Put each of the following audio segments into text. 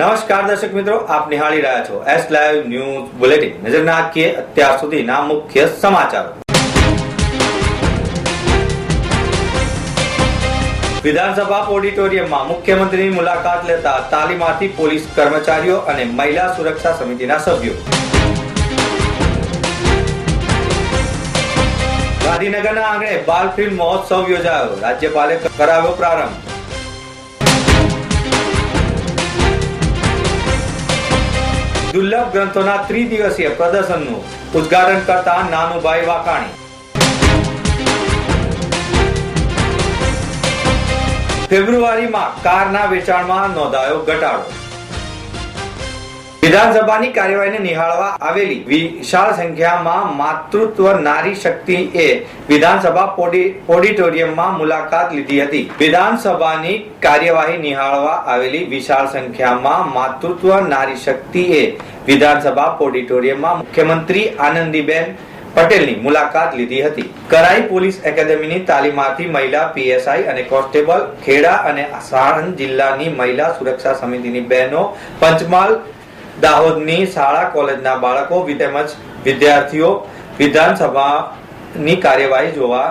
નમસ્કાર દર્શક મિત્રો, આપ નિહાળી રહ્યા છો એસ લાઈવ ન્યૂઝ બુલેટિન નજર નાખીએ અત્યાર સુધીના મુખ્ય સમાચારો. વિધાનસભા ઓડિટોરિયમમાં મુખ્યમંત્રીની મુલાકાત લેતા તાલીમાર્થી પોલીસ કર્મચારીઓ અને મહિલા સુરક્ષા સમિતિના સભ્યો. ગાંધીનગરના આંગણે બાલ ફિલ્મ મહોત્સવ યોજાયો. રાજ્યપાલે કરાવ્યો પ્રારંભ. દુર્લભ ગ્રંથોના ત્રિદિવસીય પ્રદર્શનનું ઉદ્ઘાટન કરતા નાનુભાઈ વાકાણી. ફેબ્રુઆરીમાં કારના વેચાણમાં નોંધાયો ઘટાડો. વિધાનસભાની કાર્યવાહીને નિહાળવા આવેલી વિશાળ સંખ્યામાં માતૃત્વ નારી શક્તિ એ વિધાનસભા ઓડિટોરિયમમાં મુલાકાત લીધી હતી. વિધાનસભાની કાર્યવાહી નિહાળવા આવેલી વિશાળ સંખ્યામાં માતૃત્વ નારી શક્તિ એ વિધાનસભા ઓડિટોરિયમમાં મુખ્યમંત્રી આનંદીબેન પટેલની મુલાકાત લીધી હતી. કરાઈ પોલીસ એકેડેમીની તાલીમાર્થી મહિલા પીએસઆઈ અને કોન્સ્ટેબલ ખેડા અને સાણંદ જિલ્લાની મહિલા સુરક્ષા સમિતિની બહેનો પંચમહાલ દાહોદની શાળા, કોલેજના બાળકો તેમજ વિદ્યાર્થીઓ વિધાનસભાની કાર્યવાહી જોવા,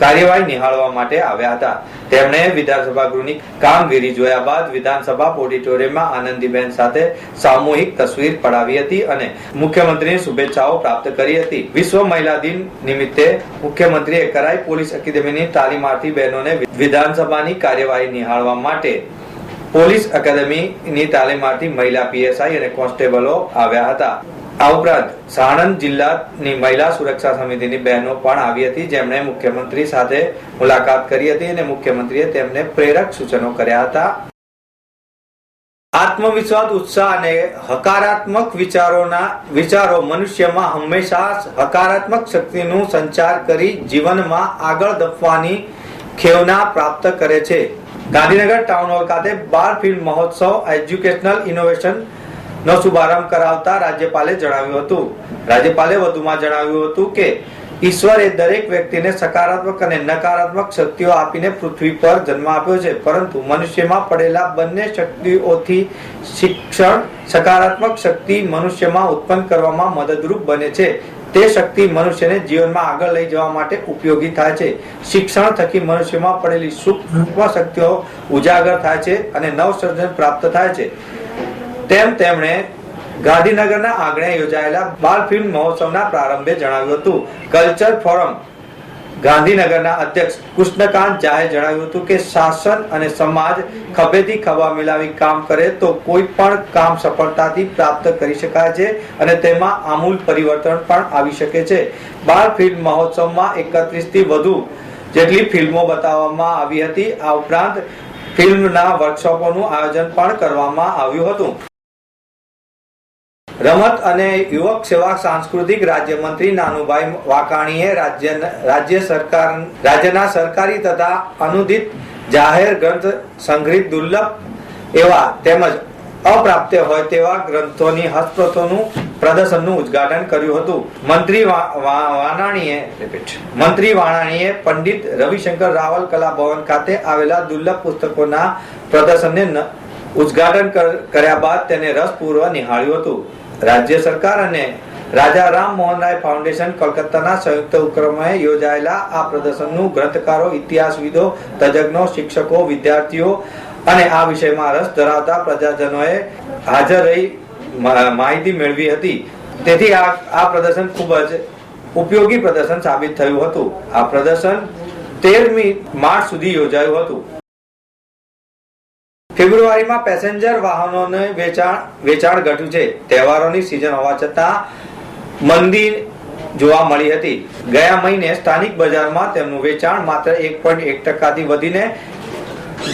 કાર્યવાહી નિહાળવા માટે આવ્યા હતા. તેમણે વિધાનસભા ગૃહની કામગીરી જોયા બાદ વિધાનસભા ઓડિટોરિયમમાં આનંદીબેન સાથે સામૂહિક તસવીર પડાવી હતી અને મુખ્યમંત્રીની શુભેચ્છાઓ પ્રાપ્ત કરી હતી. વિશ્વ મહિલા દિન નિમિત્તે મુખ્યમંત્રીએ કરાઈ પોલીસ અકેદમીની તાલીમાર્થી બહેનોને વિધાનસભાની કાર્યવાહી નિહાળવા માટે પોલીસ એકેડેમીની તાલીમાર્થી મહિલા પીએસઆઈ અને કોન્સ્ટેબલો આવ્યા હતા. આ ઉપરાંત સાણંદ જિલ્લાની મહિલા સુરક્ષા સમિતિની બહેનો પણ આવી હતી. જેમણે મુખ્યમંત્રી સાથે મુલાકાત કરી હતી અને મુખ્યમંત્રીએ તેમને પ્રેરક સૂચનો કર્યા હતા. આત્મવિશ્વાસ, ઉત્સાહ અને હકારાત્મક વિચારોના વિચારો મનુષ્યમાં હંમેશા હકારાત્મક શક્તિનું સંચાર કરી જીવનમાં આગળ ધપવાની ખેવના પ્રાપ્ત કરે છે. ગાંધીનગર ટાઉન હોલ ખાતે બાર ફિલ્મ મહોત્સવ એજ્યુકેશનલ ઇનોવેશન નો શુભારંભ કરાવતા રાજ્યપાલે જણાવ્યું હતું. રાજ્યપાલે વધુમાં જણાવ્યું હતું કે, ઈશ્વરે દરેક વ્યક્તિને સકારાત્મક અને નકારાત્મક શક્તિઓ આપીને પૃથ્વી પર જન્મ આપ્યો છે. પરંતુ મનુષ્યમાં પડેલા બંને શક્તિઓથી શિક્ષણ, સકારાત્મક શક્તિ મનુષ્યમાં ઉત્પન્ન કરવામાં મદદરૂપ બને છે. તે શક્તિ મનુષ્યને જીવનમાં આગળ લઈ જવા માટે ઉપયોગી થાય છે. શિક્ષણ થકી મનુષ્યમાં પડેલી સૂક્ષ્મ શક્તિઓ ઉજાગર થાય છે અને નવસર્જન પ્રાપ્ત થાય છે. તેમ તેમણે ગાંધીનગરના આંગણે યોજાયેલા બાલ ફિલ્મ મહોત્સવના પ્રારંભે જણાવ્યું હતું. કલ્ચર ફોરમ ગાંધીનગરના અધ્યક્ષ કૃષ્ણકાંત ઝાએ જણાવ્યું હતું કે શાસન અને સમાજ ખભેથી ખભા મિલાવી કામ કરે તો કોઈ પણ કામ સફળતાથી પ્રાપ્ત કરી શકાય છે અને તેમાં આમૂલ પરિવર્તન પણ આવી શકે છે. બાળ ફિલ્મ મહોત્સવમાં એકત્રીસથી વધુ જેટલી ફિલ્મો બતાવવામાં આવી હતી, આ ઉપરાંત ફિલ્મના વર્કશોપોનું આયોજન પણ કરવામાં આવ્યું હતું. રમત અને યુવક સેવા સાંસ્કૃતિક રાજ્યમંત્રી નાનુભાઈ વાકાણીએ રાજ્ય રાજ્ય સરકાર રાજ્યના સરકારી તથા અનુદિત જાહેર ગ્રંથ સંગ્રહિત દુર્લભ એવા તેમજ અપ્રાપ્ય હોય તેવા ગ્રંથોની હસ્તપ્રતોનું પ્રદર્શનનું ઉદ્ઘાટન કર્યું હતું. મંત્રી વાનાણીએ મંત્રી વાણાણીએ પંડિત રવિશંકર રાવલ કલા ભવન ખાતે આવેલા દુર્લભ પુસ્તકોના પ્રદર્શનને ઉદ્ઘાટન કર્યા બાદ તેને રસપૂર્વક નિહાળ્યું હતું. રાજ્ય સરકાર અને રાજા રામ મોહન ફાઉન્ડેશન કોલકાતાના સંયુક્ત ઉપક્રમે યોજાયેલા આ પ્રદર્શનનું ગ્રંથકારો, ઇતિહાસવિદો, તજજ્ઞો, શિક્ષકો, વિદ્યાર્થીઓ અને આ વિષયમાં રસ ધરાવતા પ્રજાજનોએ હાજર રહી માહિતી મેળવી હતી. તેથી આ આ પ્રદર્શન ખૂબ જ ઉપયોગી પ્રદર્શન સાબિત થયું હતું. આ પ્રદર્શન તેરમી માર્ચ સુધી યોજાયું હતું. ફેબ્રુઆરીમાં પેસેન્જર વાહનોને વેચાણ વેચાણ ઘટ્યું છે. તહેવારોની સિઝન હોવા છતાં મંદિર જોવા મળી હતી. ગયા મહિને સ્થાનિક બજારમાં તેમનું વેચાણ માત્ર એક પોઈન્ટ એક ટકાથી વધીને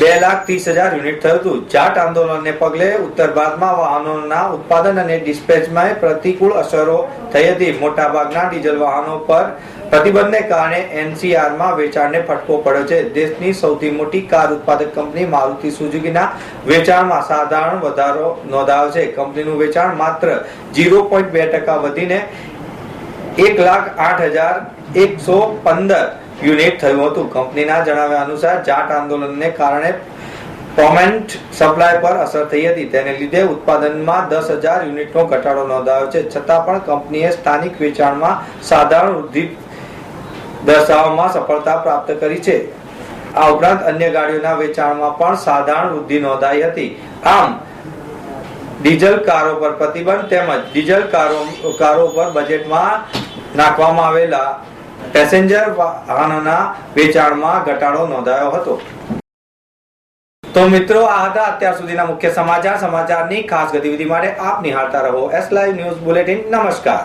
બે લાખ ત્રીસ હજાર યુનિટ થયું હતું. જાટ આંદોલનને પગલે ઉત્તર ભારતમાં વાહનોના ઉત્પાદન અને ડિસ્પેચમાં પ્રતિકૂળ અસરો થઈ હતી. મોટાભાગના ડીઝલ વાહનો પર પ્રતિબંધને કારણે એનસીઆરમાં વેચાણને ફટકો પડ્યો છે. દેશની સૌથી મોટી કાર ઉત્પાદક કંપની મારુતિ સુઝુકીના વેચાણમાં સાધારણ વધારો નોંધાયો છે. કંપનીનું વેચાણ માત્ર ઝીરો પોઈન્ટ બે ટકા વધીને એક લાખ આઠ હજાર એકસો પંદર યુનિટ થયું હતું. કંપનીના જણાવ્યા અનુસાર જાટ આંદોલનને કારણે કોમેન્ટ સપ્લાય પર અસર થઈ હતી. તેને લીધે ઉત્પાદનમાં દસ હજાર યુનિટનો ઘટાડો નોંધાયો છે. છતાં પણ કંપનીએ સ્થાનિક વેચાણમાં સાધારણ વૃદ્ધિ દર્શાવવામાં સફળતા પ્રાપ્ત કરી છે. આ ઉપરાંત અન્ય ગાડીઓના વેચાણમાં પણ સાધારણ વૃદ્ધિ નોંધાઈ હતી. આમ, ડીઝલ કારો પર પ્રતિબંધ તેમજ ડીઝલ કારો કારો પર બજેટમાં નાખવામાં આવેલા પેસેન્જર વાહનોના વેચાણમાં ઘટાડો નોંધાયો હતો. તો મિત્રો, આ હતા અત્યાર સુધીના મુખ્ય સમાચાર. સમાચારની ખાસ ગતિવિધિ માટે આપ નિહાળતા રહો. એસ લાઈવ ન્યૂઝ બુલેટિન નમસ્કાર.